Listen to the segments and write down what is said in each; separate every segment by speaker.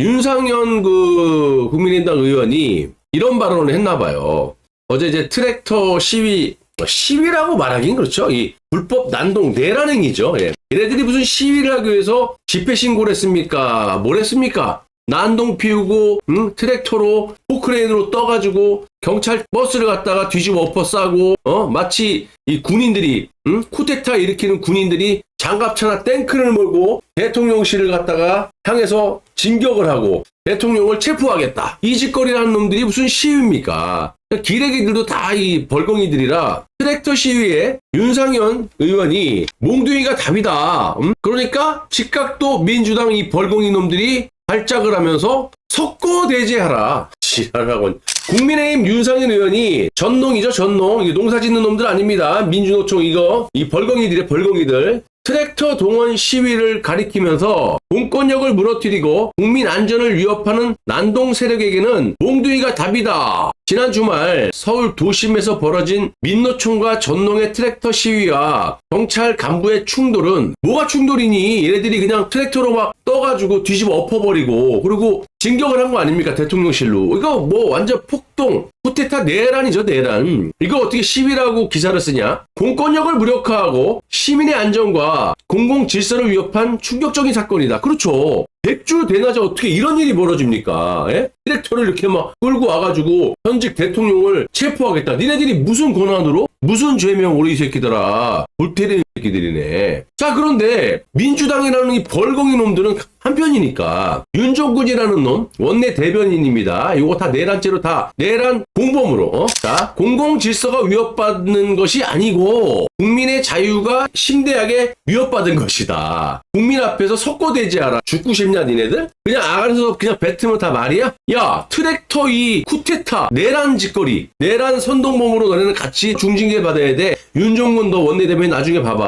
Speaker 1: 윤상현 그 국민의당 의원이 이런 발언을 했나 봐요. 어제 이제 트랙터 시위 뭐 시위라고 말하긴 그렇죠. 이 불법 난동 내란 행위죠. 예. 얘네들이 무슨 시위를 하기 위해서 집회 신고를 했습니까? 뭘 했습니까? 난동 피우고 응? 트랙터로 포크레인으로 떠가지고 경찰 버스를 갖다가 뒤집어 엎어 싸고 어 마치 이 군인들이 응? 쿠데타 일으키는 군인들이 장갑차나 탱크를 몰고 대통령실을 갖다가 향해서 진격을 하고 대통령을 체포하겠다 이 짓거리라는 놈들이 무슨 시위입니까? 기레기들도 다 이 벌공이들이라 트랙터 시위에 윤상현 의원이 몽둥이가 답이다. 음? 그러니까 즉각도 민주당 이 벌공이 놈들이 발작을 하면서 석고 대제하라. 지랄하고. 국민의힘 윤상현 의원이 전농이죠 전농. 농사 짓는 놈들 아닙니다. 민주노총 이거. 이 벌공이들의 벌공이들. 트랙터 동원 시위를 가리키면서 공권력을 무너뜨리고 국민 안전을 위협하는 난동 세력에게는 몽둥이가 답이다. 지난 주말 서울 도심에서 벌어진 민노총과 전농의 트랙터 시위와 경찰 간부의 충돌은 뭐가 충돌이니? 얘네들이 그냥 트랙터로 막 떠가지고 뒤집어 엎어버리고 그리고 진격을 한 거 아닙니까? 대통령실로. 이거 뭐 완전 폭동 쿠데타 내란이죠 내란. 이거 어떻게 시위라고 기사를 쓰냐? 공권력을 무력화하고 시민의 안전과 공공 질서를 위협한 충격적인 사건이다. 그렇죠. 백주 대낮에 어떻게 이런 일이 벌어집니까? 예? 트랙터를 이렇게 막 끌고 와가지고 현직 대통령을 체포하겠다. 니네들이 무슨 권한으로? 무슨 죄명으로 이 새끼들아. 골 때리는 새끼들이네 자 그런데 민주당이라는 이 벌공이 놈들은 한편이니까 윤종근이라는 놈 원내 대변인입니다. 이거 다 내란죄로 다 내란 공범으로 어? 자 공공 질서가 위협받는 것이 아니고 국민의 자유가 심대하게 위협받은 것이다. 국민 앞에서 석고대지하라. 죽고 싶냐 니네들? 그냥 아가서 그냥 뱉으면 다 말이야? 야 트랙터 이 쿠데타 내란 짓거리 내란 선동범으로 너네는 같이 중징계 받아야 돼. 윤종근 너 원내 대변인 나중에 봐봐.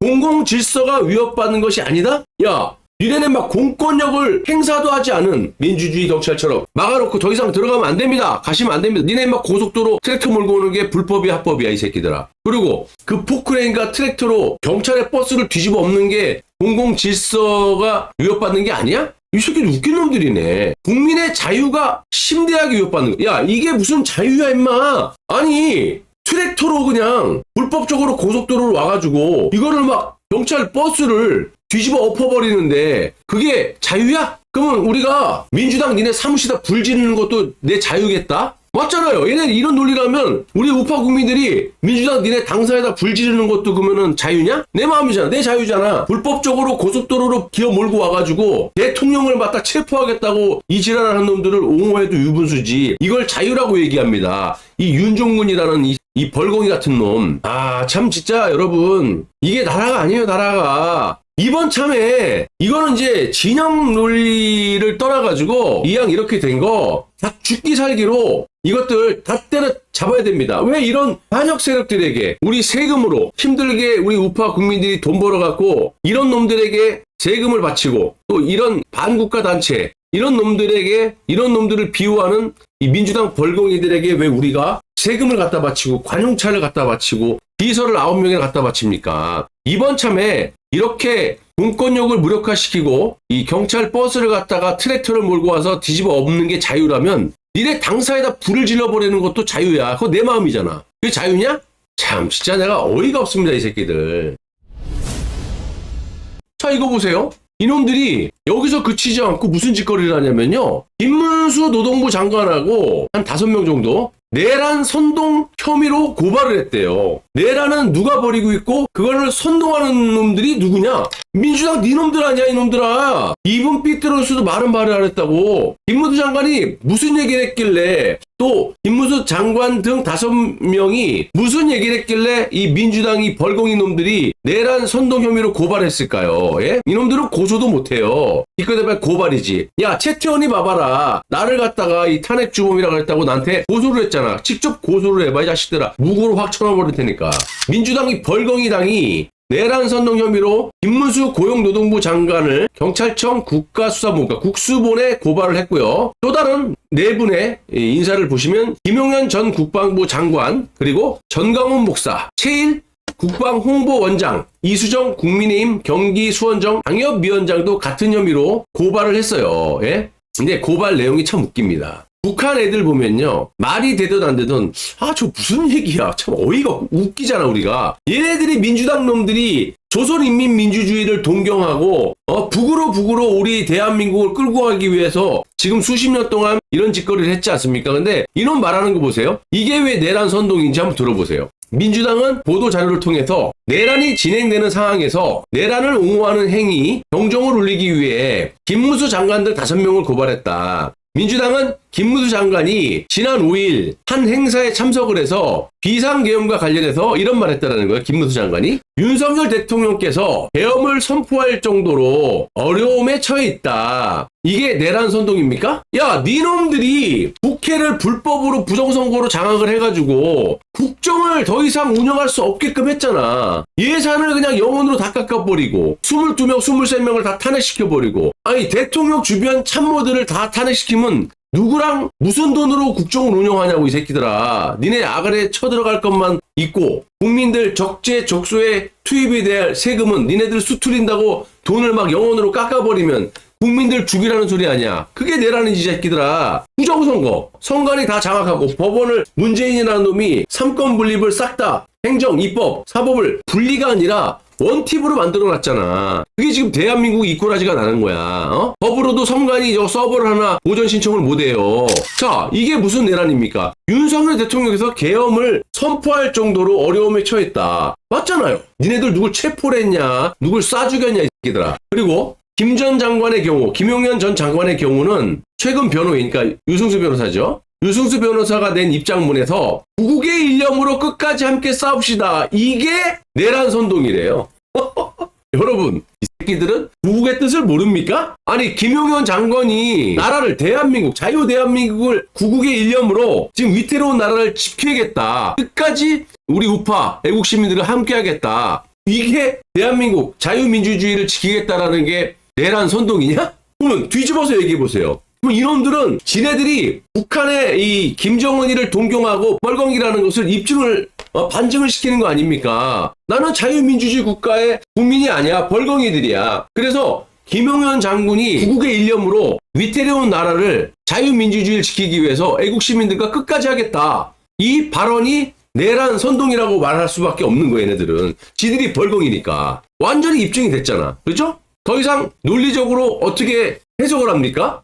Speaker 1: 공공 질서가 위협받는 것이 아니다? 야 니네는 막 공권력을 행사도 하지 않은 민주주의 경찰처럼 막아놓고 더 이상 들어가면 안 됩니다. 가시면 안 됩니다. 니네 막 고속도로 트랙터 몰고 오는 게 불법이야 합법이야 이 새끼들아. 그리고 그 포크레인과 트랙터로 경찰의 버스를 뒤집어 엎는 게 공공 질서가 위협받는 게 아니야? 이 새끼들 웃긴 놈들이네. 국민의 자유가 심대하게 위협받는 거. 야 이게 무슨 자유야 임마. 아니 트랙터로 그냥 불법적으로 고속도로로 와가지고 이거를 막 경찰 버스를 뒤집어 엎어버리는데 그게 자유야? 그러면 우리가 민주당 니네 사무실에다 불 지르는 것도 내 자유겠다? 맞잖아요. 얘네 이런 논리라면 우리 우파 국민들이 민주당 니네 당사에다 불 지르는 것도 그러면은 자유냐? 내 마음이잖아. 내 자유잖아. 불법적으로 고속도로로 기어 몰고 와가지고 대통령을 맡다 체포하겠다고 이 지랄하는 놈들을 옹호해도 유분수지. 이걸 자유라고 얘기합니다. 이 윤종근이라는 이, 이 벌공이 같은 놈. 아, 참 진짜 여러분. 이게 나라가 아니에요, 나라가. 이번 참에 이거는 이제 진영 논리를 떠나가지고 이왕 이렇게 된 거 다 죽기 살기로 이것들 다 때려 잡아야 됩니다. 왜 이런 반역 세력들에게 우리 세금으로 힘들게 우리 우파 국민들이 돈 벌어갖고 이런 놈들에게 세금을 바치고 또 이런 반국가 단체 이런 놈들에게 이런 놈들을 비호하는 이 민주당 벌공이들에게 왜 우리가 세금을 갖다 바치고 관용차를 갖다 바치고 비서를 아홉 명에 갖다 바칩니까? 이번 참에 이렇게 공권력을 무력화시키고 이 경찰 버스를 갖다가 트랙터를 몰고 와서 뒤집어 엎는 게 자유라면 니네 당사에다 불을 질러버리는 것도 자유야. 그거 내 마음이잖아. 그게 자유냐? 참 진짜 내가 어이가 없습니다 이 새끼들. 자 이거 보세요. 이놈들이 여기서 그치지 않고 무슨 짓거리를 하냐면요. 김문수 노동부 장관하고 한 다섯 명 정도 내란 선동 혐의로 고발을 했대요. 내란은 누가 벌이고 있고 그거를 선동하는 놈들이 누구냐? 민주당 니놈들 아니야 이놈들아. 이분 삐뚤어서도 말은 말을 안 했다고. 김문수 장관이 무슨 얘기를 했길래 또 김문수 장관 등 다섯 명이 무슨 얘기를 했길래 이 민주당이 벌공이 놈들이 내란 선동 혐의로 고발했을까요? 예? 이놈들은 고소도 못해요. 이거대발 고발이지. 야 채태원이 봐봐라. 나를 갖다가 이 탄핵 주범이라고 했다고 나한테 고소를 했잖아. 직접 고소를 해봐 이 자식들아. 무고로 확 쳐놔버릴 테니까. 민주당이 벌공이 당이 내란 선동 혐의로 김문수 고용노동부 장관을 경찰청 국가수사본과 그러니까 국수본에 고발을 했고요. 또 다른 네 분의 인사를 보시면 김용현 전 국방부 장관 그리고 전광훈 목사 최일 국방홍보원장 이수정 국민의힘 경기 수원정 방협위원장도 같은 혐의로 고발을 했어요. 예? 근데 고발 내용이 참 웃깁니다. 북한 애들 보면요. 말이 되든 안 되든, 아, 저 무슨 얘기야. 참 어이가 웃기잖아, 우리가. 얘네들이 민주당 놈들이 조선인민민주주의를 동경하고, 어, 북으로 북으로 우리 대한민국을 끌고 가기 위해서 지금 수십 년 동안 이런 짓거리를 했지 않습니까? 근데 이놈 말하는 거 보세요. 이게 왜 내란 선동인지 한번 들어보세요. 민주당은 보도 자료를 통해서 내란이 진행되는 상황에서 내란을 옹호하는 행위, 경종을 울리기 위해 김무수 장관들 다섯 명을 고발했다. 민주당은 김무수 장관이 지난 5일 한 행사에 참석을 해서 비상계엄과 관련해서 이런 말 했다라는 거예요. 김무수 장관이. 윤석열 대통령께서 계엄을 선포할 정도로 어려움에 처해 있다. 이게 내란 선동입니까? 야, 니놈들이 국회를 불법으로 부정선거로 장악을 해가지고 국정을 더 이상 운영할 수 없게끔 했잖아. 예산을 그냥 영원으로 다 깎아버리고 22명, 23명을 다 탄핵시켜버리고 아니 대통령 주변 참모들을 다 탄핵시키면 누구랑 무슨 돈으로 국정을 운영하냐고 이 새끼들아. 니네 아가리에 쳐들어갈 것만 있고 국민들 적재적소에 투입이 될 세금은 니네들 수투린다고 돈을 막 영원으로 깎아버리면 국민들 죽이라는 소리 아니야. 그게 내라는 이 새끼들아. 부정선거. 선관위 다 장악하고 법원을 문재인이라는 놈이 삼권 분립을 싹 다 행정, 입법, 사법을 분리가 아니라 원팁으로 만들어 놨잖아. 그게 지금 대한민국 이꼬라지가 나는 거야. 어? 법으로도 선관위 저 서버를 하나 보전 신청을 못 해요. 자, 이게 무슨 내란입니까? 윤석열 대통령께서 계엄을 선포할 정도로 어려움에 처했다. 맞잖아요. 니네들 누굴 체포를 했냐? 누굴 쏴 죽였냐, 이 새끼들아. 그리고 김 전 장관의 경우, 김용현 전 장관의 경우는 최근 변호인, 그러니까 유승수 변호사죠. 유승수 변호사가 낸 입장문에서 구국의 일념으로 끝까지 함께 싸웁시다. 이게 내란 선동이래요. 여러분, 이 새끼들은 구국의 뜻을 모릅니까? 아니, 김용현 장관이 나라를 대한민국, 자유 대한민국을 구국의 일념으로 지금 위태로운 나라를 지켜야겠다. 끝까지 우리 우파, 애국 시민들을 함께 하겠다. 이게 대한민국 자유민주주의를 지키겠다라는 게 내란 선동이냐? 그러면 뒤집어서 얘기해 보세요. 그럼 이놈들은 지네들이 북한의 이 김정은이를 동경하고 뻘건기라는 것을 입증을 어, 반증을 시키는 거 아닙니까? 나는 자유민주주의 국가의 국민이 아니야 벌건이들이야. 그래서 김용현 장군이 구국의 일념으로 위태로운 나라를 자유민주주의를 지키기 위해서 애국 시민들과 끝까지 하겠다. 이 발언이 내란 선동이라고 말할 수밖에 없는 거예요, 얘네들은. 지들이 벌공이니까. 완전히 입증이 됐잖아. 그죠? 더 이상 논리적으로 어떻게 해석을 합니까?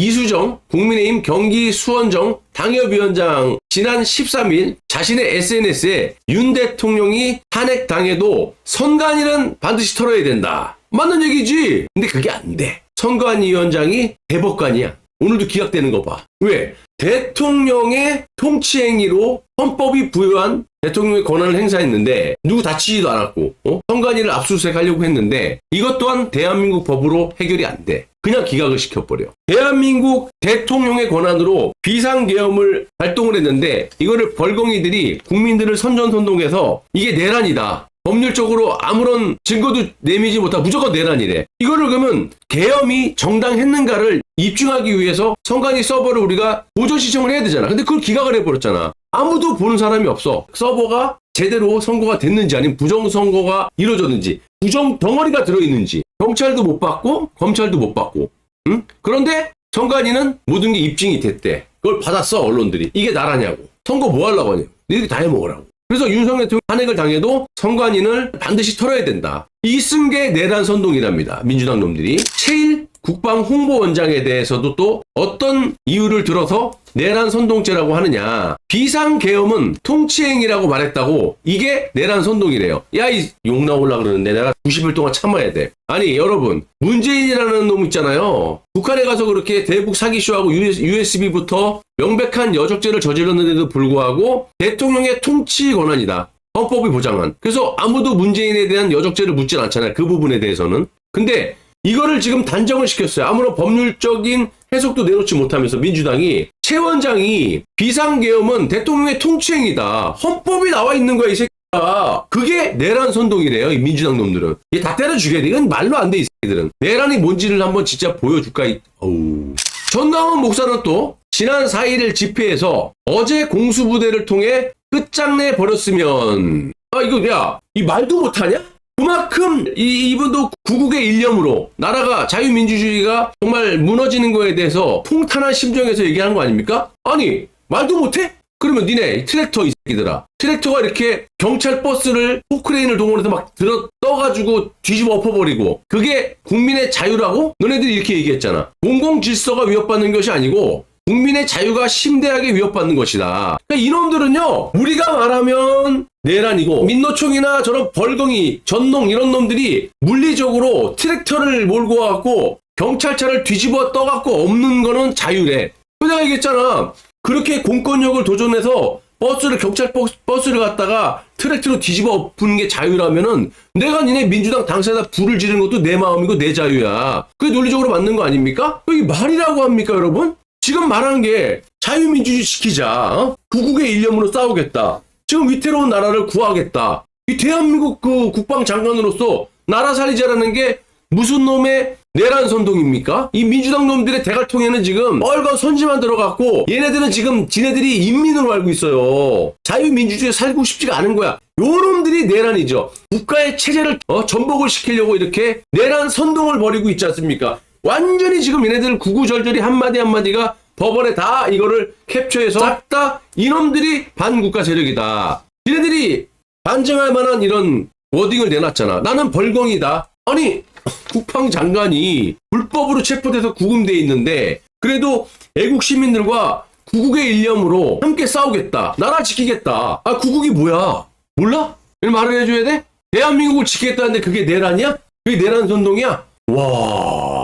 Speaker 1: 이수정 국민의힘 경기 수원정 당협위원장 지난 13일 자신의 SNS에 윤 대통령이 탄핵당해도 선관위는 반드시 털어야 된다. 맞는 얘기지. 근데 그게 안 돼. 선관위원장이 대법관이야. 오늘도 기각되는 거 봐. 왜? 대통령의 통치 행위로 헌법이 부여한 대통령의 권한을 행사했는데 누구 다치지도 않았고 어? 선관위를 압수수색하려고 했는데 이것 또한 대한민국 법으로 해결이 안 돼. 그냥 기각을 시켜버려. 대한민국 대통령의 권한으로 비상계엄을 발동을 했는데 이거를 벌공이들이 국민들을 선전선동해서 이게 내란이다. 법률적으로 아무런 증거도 내미지 못하고 무조건 내란이래. 이거를 그러면 계엄이 정당했는가를 입증하기 위해서 선관위 서버를 우리가 보존 신청을 해야 되잖아. 근데 그걸 기각을 해버렸잖아. 아무도 보는 사람이 없어. 서버가 제대로 선거가 됐는지 아니면 부정선거가 이루어졌는지 부정 덩어리가 들어있는지 경찰도 못 받고 검찰도 못 받고 응? 그런데 선관위는 모든 게 입증이 됐대. 그걸 받았어 언론들이. 이게 나라냐고. 선거 뭐 하려고 하냐고. 너희들이 다 해먹으라고. 그래서 윤석열 대통령 탄핵을 당해도 선관위는 반드시 털어야 된다. 이쓴게 내란 선동이랍니다. 민주당 놈들이. 최일 국방 홍보원장에 대해서도 또 어떤 이유를 들어서 내란 선동죄라고 하느냐. 비상계엄은 통치행위라고 말했다고 이게 내란 선동이래요. 야, 이 욕 나올라 그러는데 내가 90일 동안 참아야 돼. 아니, 여러분. 문재인이라는 놈 있잖아요. 북한에 가서 그렇게 대북 사기쇼하고 USB부터 명백한 여적죄를 저질렀는데도 불구하고 대통령의 통치 권한이다. 헌법이 보장한. 그래서 아무도 문재인에 대한 여적죄를 묻진 않잖아요. 그 부분에 대해서는. 근데 이거를 지금 단정을 시켰어요. 아무런 법률적인 해석도 내놓지 못하면서 민주당이 최 원장이 비상계엄은 대통령의 통치행위다. 헌법이 나와 있는 거야, 이 새끼가. 그게 내란 선동이래요, 이 민주당 놈들은. 이게 다 때려 죽여야 돼. 이건 말로 안 돼, 이 새끼들은. 내란이 뭔지를 한번 진짜 보여줄까, 이, 어우. 전광훈 목사는 또 지난 4일 집회에서 어제 공수부대를 통해 끝장내 버렸으면 아 이거 야 이 말도 못하냐? 그만큼 이, 이분도 구국의 일념으로 나라가 자유민주주의가 정말 무너지는 거에 대해서 통탄한 심정에서 얘기하는 거 아닙니까? 아니 말도 못해? 그러면 니네 트랙터 이 새끼들아 트랙터가 이렇게 경찰 버스를 포크레인을 동원해서 막 들어 떠가지고 뒤집어 엎어버리고 그게 국민의 자유라고? 너네들이 이렇게 얘기했잖아 공공 질서가 위협받는 것이 아니고 국민의 자유가 심대하게 위협받는 것이다. 그러니까 이놈들은요, 우리가 말하면 내란이고, 민노총이나 저런 벌덩이, 전농 이런 놈들이 물리적으로 트랙터를 몰고 와갖고 경찰차를 뒤집어 떠갖고 없는 거는 자유래. 그 내가 얘기했잖아. 그렇게 공권력을 도전해서 버스를 경찰 버스, 버스를 갖다가 트랙터로 뒤집어 엎은 게 자유라면은 내가 니네 민주당 당사에다 불을 지르는 것도 내 마음이고 내 자유야. 그게 논리적으로 맞는 거 아닙니까? 이게 말이라고 합니까, 여러분? 지금 말하는 게 자유민주주의 시키자. 어? 구국의 일념으로 싸우겠다. 지금 위태로운 나라를 구하겠다. 이 대한민국 그 국방장관으로서 나라 살리자라는 게 무슨 놈의 내란 선동입니까? 이 민주당 놈들의 대갈통에는 지금 얼간 선지만 들어갔고 얘네들은 지금 지네들이 인민으로 알고 있어요. 자유민주주의에 살고 싶지가 않은 거야. 요 놈들이 내란이죠. 국가의 체제를 어, 전복을 시키려고 이렇게 내란 선동을 벌이고 있지 않습니까? 완전히 지금 얘네들 구구절절히 한마디 한마디가 법원에 다 이거를 캡처해서 싹 다 이놈들이 반국가 세력이다. 얘네들이 반증할 만한 이런 워딩을 내놨잖아. 나는 벌공이다. 아니 국방장관이 불법으로 체포돼서 구금돼 있는데 그래도 애국 시민들과 구국의 일념으로 함께 싸우겠다. 나라 지키겠다. 아 구국이 뭐야? 몰라? 이런 말을 해줘야 돼? 대한민국을 지키겠다는데 그게 내란이야? 그게 내란 선동이야? 와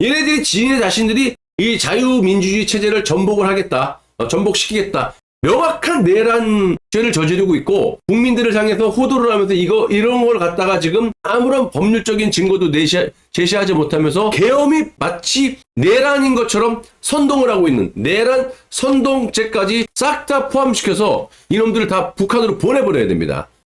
Speaker 1: 얘네들이 지네 자신들이 이 자유민주주의 체제를 전복을 하겠다. 어, 전복시키겠다. 명확한 내란 죄를 저지르고 있고 국민들을 향해서 호도를 하면서 이거 이런 걸 갖다가 지금 아무런 법률적인 증거도 내시, 제시하지 못하면서 계엄이 마치 내란인 것처럼 선동을 하고 있는 내란 선동죄까지 싹 다 포함시켜서 이놈들을 다 북한으로 보내버려야 됩니다.